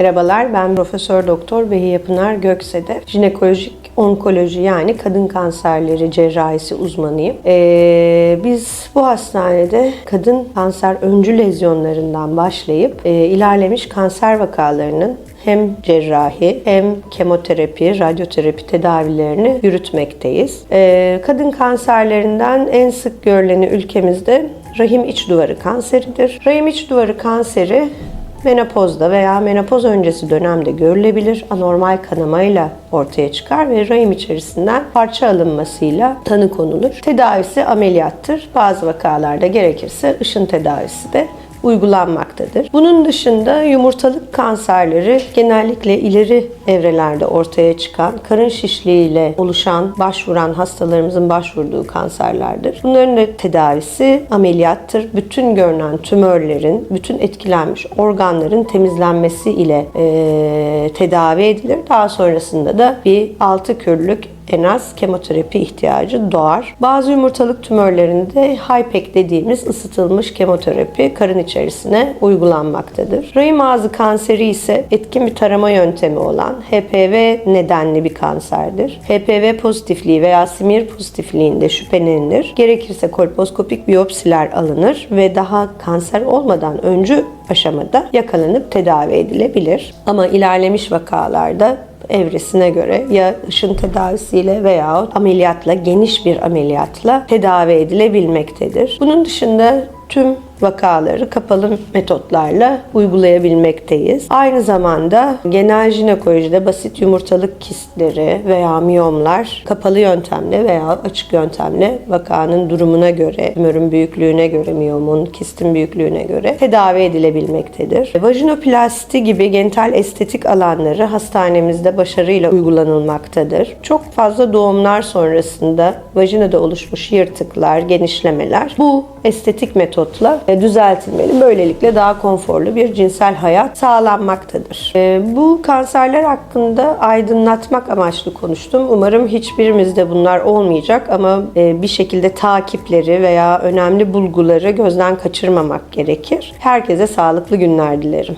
Merhabalar, ben Profesör Doktor Behiye Pınar Gökse'de jinekolojik onkoloji yani kadın kanserleri cerrahisi uzmanıyım. Ee, biz bu hastanede kadın kanser öncü lezyonlarından başlayıp e, ilerlemiş kanser vakalarının hem cerrahi hem kemoterapi, radyoterapi tedavilerini yürütmekteyiz. Ee, kadın kanserlerinden en sık görüleni ülkemizde rahim iç duvarı kanseridir. Rahim iç duvarı kanseri menopozda veya menopoz öncesi dönemde görülebilir. Anormal kanamayla ortaya çıkar ve rahim içerisinden parça alınmasıyla tanı konulur. Tedavisi ameliyattır. Bazı vakalarda gerekirse ışın tedavisi de uygulanmaktadır. Bunun dışında yumurtalık kanserleri genellikle ileri evrelerde ortaya çıkan karın şişliğiyle oluşan, başvuran hastalarımızın başvurduğu kanserlerdir. Bunların da tedavisi ameliyattır. Bütün görünen tümörlerin, bütün etkilenmiş organların temizlenmesi ile e, tedavi edilir. Daha sonrasında da bir altı kürlük en az kemoterapi ihtiyacı doğar. Bazı yumurtalık tümörlerinde HIPEC dediğimiz ısıtılmış kemoterapi karın içerisine uygulanmaktadır. Rahim ağzı kanseri ise etkin bir tarama yöntemi olan HPV nedenli bir kanserdir. HPV pozitifliği veya simir pozitifliğinde şüphelenilir. Gerekirse kolposkopik biyopsiler alınır ve daha kanser olmadan öncü aşamada yakalanıp tedavi edilebilir. Ama ilerlemiş vakalarda evresine göre ya ışın tedavisiyle veya ameliyatla geniş bir ameliyatla tedavi edilebilmektedir. Bunun dışında tüm vakaları kapalı metotlarla uygulayabilmekteyiz. Aynı zamanda genel jinekolojide basit yumurtalık kistleri veya miyomlar kapalı yöntemle veya açık yöntemle vakanın durumuna göre, tümörün büyüklüğüne göre, miyomun, kistin büyüklüğüne göre tedavi edilebilmektedir. Vajinoplasti gibi genital estetik alanları hastanemizde başarıyla uygulanılmaktadır. Çok fazla doğumlar sonrasında vajinada oluşmuş yırtıklar, genişlemeler bu estetik metotla düzeltilmeli. Böylelikle daha konforlu bir cinsel hayat sağlanmaktadır. E, Bu kanserler hakkında aydınlatmak amaçlı konuştum. Umarım hiçbirimizde bunlar olmayacak ama e, bir şekilde takipleri veya önemli bulguları gözden kaçırmamak gerekir. Herkese sağlıklı günler dilerim.